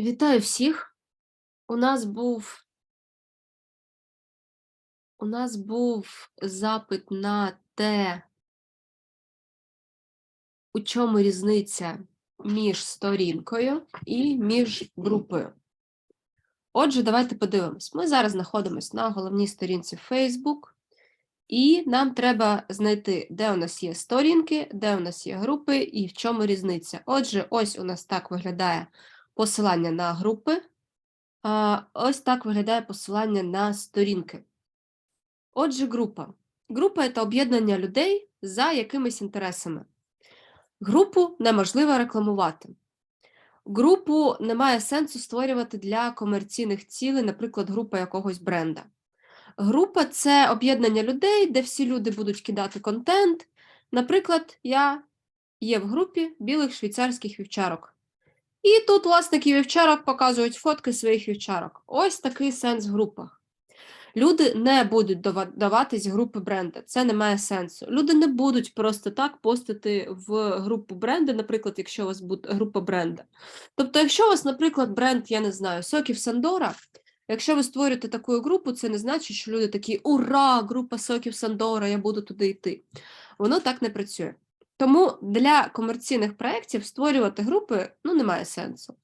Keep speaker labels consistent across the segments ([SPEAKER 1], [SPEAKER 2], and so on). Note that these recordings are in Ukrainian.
[SPEAKER 1] Вітаю всіх. У нас був у нас був запит на те, у чому різниця між сторінкою і між групою. Отже, давайте подивимось. Ми зараз знаходимося на головній сторінці Facebook, і нам треба знайти, де у нас є сторінки, де у нас є групи і в чому різниця. Отже, ось у нас так виглядає посилання на групи. Ось так виглядає посилання на сторінки. Отже, група. Група це об'єднання людей за якимись інтересами. Групу неможливо рекламувати. Групу немає сенсу створювати для комерційних цілей, наприклад, група якогось бренда. Група це об'єднання людей, де всі люди будуть кидати контент. Наприклад, я є в групі білих швейцарських вівчарок. І тут власники вівчарок показують фотки своїх вівчарок. Ось такий сенс в групах. Люди не будуть даватись групи бренда, це не має сенсу. Люди не будуть просто так постити в групу бренда, наприклад, якщо у вас буде група бренда. Тобто, якщо у вас, наприклад, бренд, я не знаю, соків Сандора, якщо ви створюєте таку групу, це не значить, що люди такі ура, група соків Сандора, я буду туди йти. Воно так не працює. Тому для комерційних проєктів створювати групи ну, немає сенсу.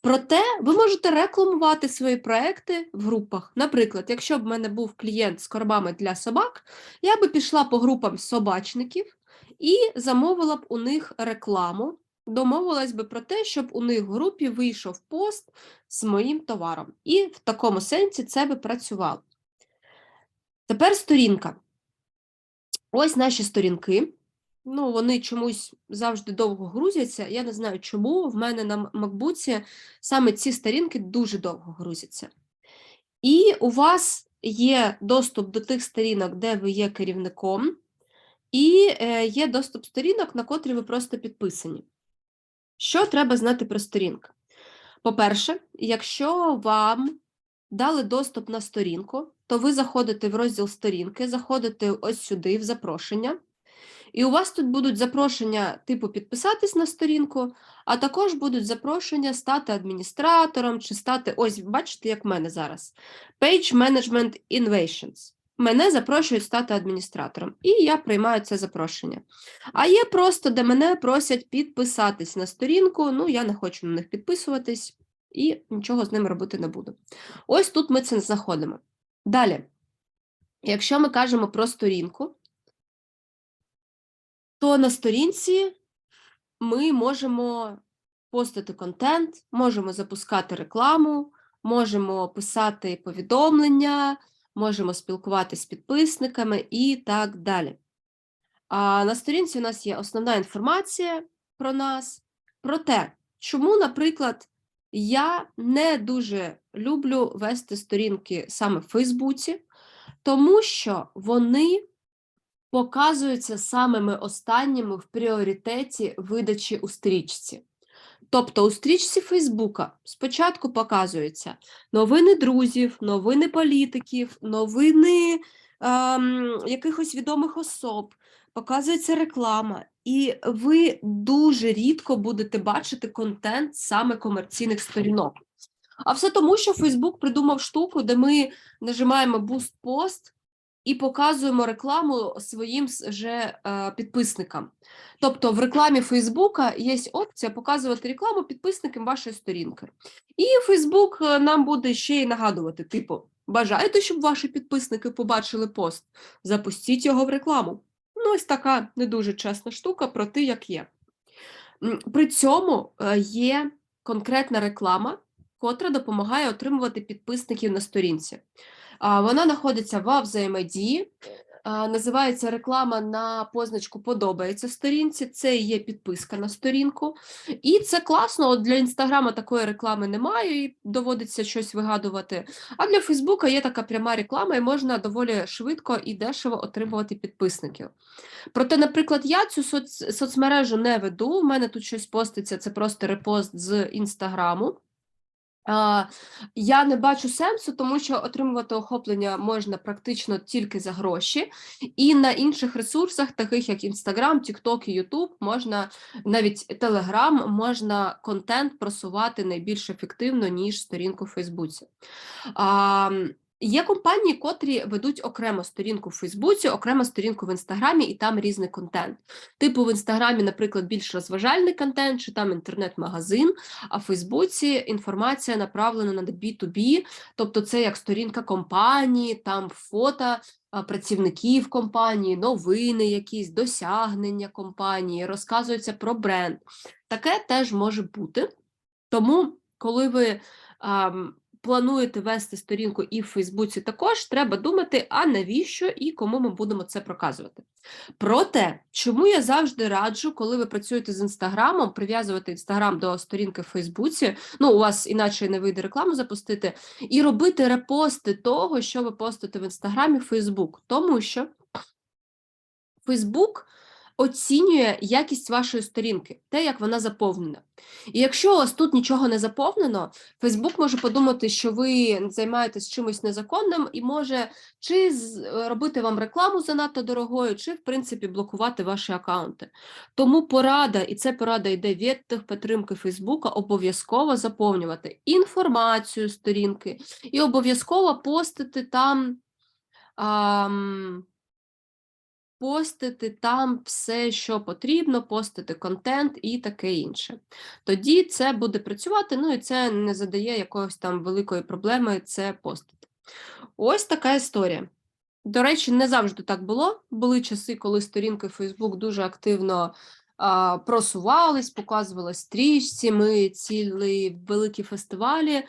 [SPEAKER 1] Проте ви можете рекламувати свої проекти в групах. Наприклад, якщо б в мене був клієнт з коробами для собак, я би пішла по групам собачників і замовила б у них рекламу, домовилась би про те, щоб у них в групі вийшов пост з моїм товаром. І в такому сенсі це би працювало. Тепер сторінка. Ось наші сторінки. Ну, вони чомусь завжди довго грузяться. Я не знаю, чому. В мене на MacBook саме ці сторінки дуже довго грузяться. І у вас є доступ до тих сторінок, де ви є керівником, і е, є доступ сторінок, на котрі ви просто підписані. Що треба знати про сторінки? По-перше, якщо вам дали доступ на сторінку, то ви заходите в розділ сторінки, заходите ось сюди, в запрошення. І у вас тут будуть запрошення типу підписатись на сторінку, а також будуть запрошення стати адміністратором чи стати, ось, бачите, як в мене зараз. Page Management Innovations. Мене запрошують стати адміністратором, і я приймаю це запрошення. А є просто, де мене просять підписатись на сторінку, ну, я не хочу на них підписуватись і нічого з ними робити не буду. Ось тут ми це знаходимо. Далі, якщо ми кажемо про сторінку, то на сторінці ми можемо постити контент, можемо запускати рекламу, можемо писати повідомлення, можемо спілкуватися з підписниками і так далі. А на сторінці у нас є основна інформація про нас, про те, чому, наприклад, я не дуже люблю вести сторінки саме в Фейсбуці, тому що вони показуються самими останніми в пріоритеті видачі у стрічці. Тобто у стрічці Фейсбука спочатку показуються новини друзів, новини політиків, новини ем, якихось відомих особ, показується реклама, і ви дуже рідко будете бачити контент саме комерційних сторінок. А все тому, що Фейсбук придумав штуку, де ми нажимаємо Boost Post, і показуємо рекламу своїм же е, підписникам. Тобто в рекламі Фейсбука є опція показувати рекламу підписникам вашої сторінки. І Фейсбук е, нам буде ще й нагадувати: типу, бажаєте, щоб ваші підписники побачили пост? Запустіть його в рекламу. Ну, ось така не дуже чесна штука про те, як є. При цьому е, є конкретна реклама, котра допомагає отримувати підписників на сторінці. Вона знаходиться в взаємодії, називається реклама на позначку Подобається сторінці. Це є підписка на сторінку. І це класно. От Для інстаграма такої реклами немає, і доводиться щось вигадувати. А для Фейсбука є така пряма реклама, і можна доволі швидко і дешево отримувати підписників. Проте, наприклад, я цю соц... соцмережу не веду. У мене тут щось поститься, це просто репост з інстаграму. Я не бачу сенсу, тому що отримувати охоплення можна практично тільки за гроші, і на інших ресурсах, таких як Інстаграм, TikTok і YouTube, можна навіть Телеграм, можна контент просувати найбільш ефективно, ніж сторінку в Фейсбуці. Є компанії, котрі ведуть окремо сторінку в Фейсбуці, окремо сторінку в Інстаграмі, і там різний контент. Типу в Інстаграмі, наприклад, більш розважальний контент, чи там інтернет-магазин, а в Фейсбуці інформація направлена на B2B, тобто це як сторінка компанії, там фото працівників компанії, новини, якісь досягнення компанії, розказується про бренд. Таке теж може бути. Тому, коли ви плануєте вести сторінку і в Фейсбуці, також треба думати, а навіщо і кому ми будемо це проказувати. Проте, чому я завжди раджу, коли ви працюєте з інстаграмом, прив'язувати інстаграм до сторінки в Фейсбуці, ну у вас іначе не вийде рекламу запустити, і робити репости того, що ви постите в інстаграмі, в Фейсбук, тому що Фейсбук оцінює якість вашої сторінки, те, як вона заповнена. І якщо у вас тут нічого не заповнено, Фейсбук може подумати, що ви займаєтесь чимось незаконним і може чи робити вам рекламу занадто дорогою, чи, в принципі, блокувати ваші акаунти. Тому порада, і це порада йде від техпідтримки Фейсбука, обов'язково заповнювати інформацію сторінки і обов'язково постити там. ам, постити там все, що потрібно, постити контент і таке інше. Тоді це буде працювати, ну і це не задає якоїсь там великої проблеми це постити. Ось така історія. До речі, не завжди так було. Були часи, коли сторінки Facebook дуже активно просувались, показували стрічці. Ми цілі великі фестивалі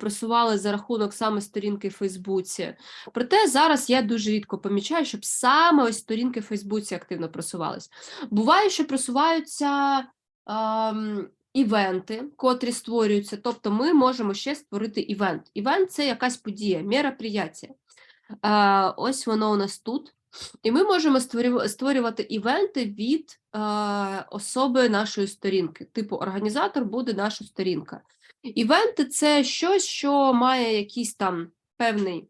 [SPEAKER 1] просували за рахунок саме сторінки в Фейсбуці. Проте зараз я дуже рідко помічаю, щоб саме ось сторінки в Фейсбуці активно просувались. Буває, що просуваються. ам, Івенти, котрі створюються, тобто ми можемо ще створити івент. Івент це якась подія, мероприяття. Е, ось воно у нас тут. І ми можемо створювати івенти від е, особи нашої сторінки. Типу, організатор буде наша сторінка. Івенти це щось, що має якийсь там певний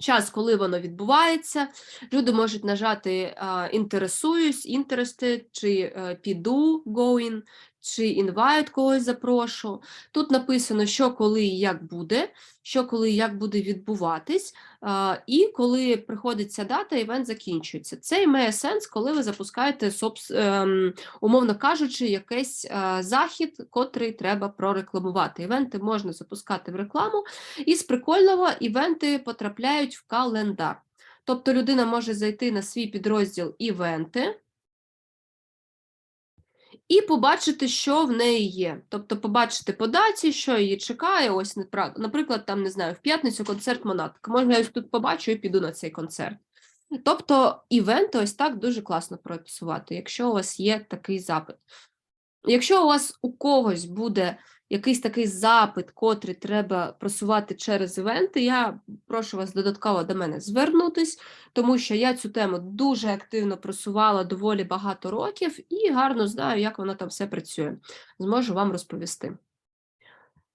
[SPEAKER 1] час, коли воно відбувається. Люди можуть нажати е, інтересуюсь, interested, чи е, піду, going, чи invite когось запрошу. Тут написано, що коли і як буде, що коли і як буде відбуватись, і коли приходить ця дата, івент закінчується. Це має сенс, коли ви запускаєте, ем, умовно кажучи, якийсь е, захід, котрий треба прорекламувати. Івенти можна запускати в рекламу, і з прикольного івенти потрапляють в календар. Тобто людина може зайти на свій підрозділ івенти. І побачити, що в неї є. Тобто побачити по даті, що її чекає. Ось, наприклад, там, не знаю, в п'ятницю концерт Монатка. Можна я тут побачу і піду на цей концерт. Тобто івенти ось так дуже класно прописувати, якщо у вас є такий запит. Якщо у вас у когось буде якийсь такий запит, котрий треба просувати через івенти, я прошу вас додатково до мене звернутись, тому що я цю тему дуже активно просувала доволі багато років і гарно знаю, як воно там все працює. Зможу вам розповісти.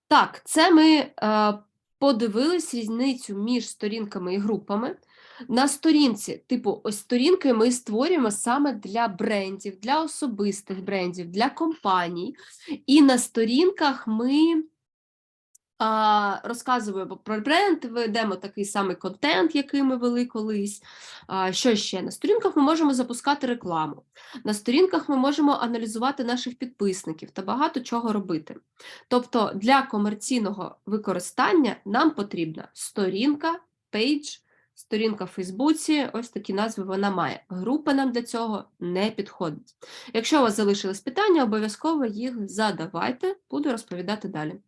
[SPEAKER 1] Так, це ми е, подивились різницю між сторінками і групами. На сторінці, типу, ось сторінки ми створюємо саме для брендів, для особистих брендів, для компаній. І на сторінках ми а, розказуємо про бренд, ведемо такий самий контент, який ми вели колись. А, що ще? На сторінках ми можемо запускати рекламу. На сторінках ми можемо аналізувати наших підписників та багато чого робити. Тобто для комерційного використання нам потрібна сторінка, пейдж, сторінка в Фейсбуці, ось такі назви вона має. Група нам для цього не підходить. Якщо у вас залишились питання, обов'язково їх задавайте, буду розповідати далі.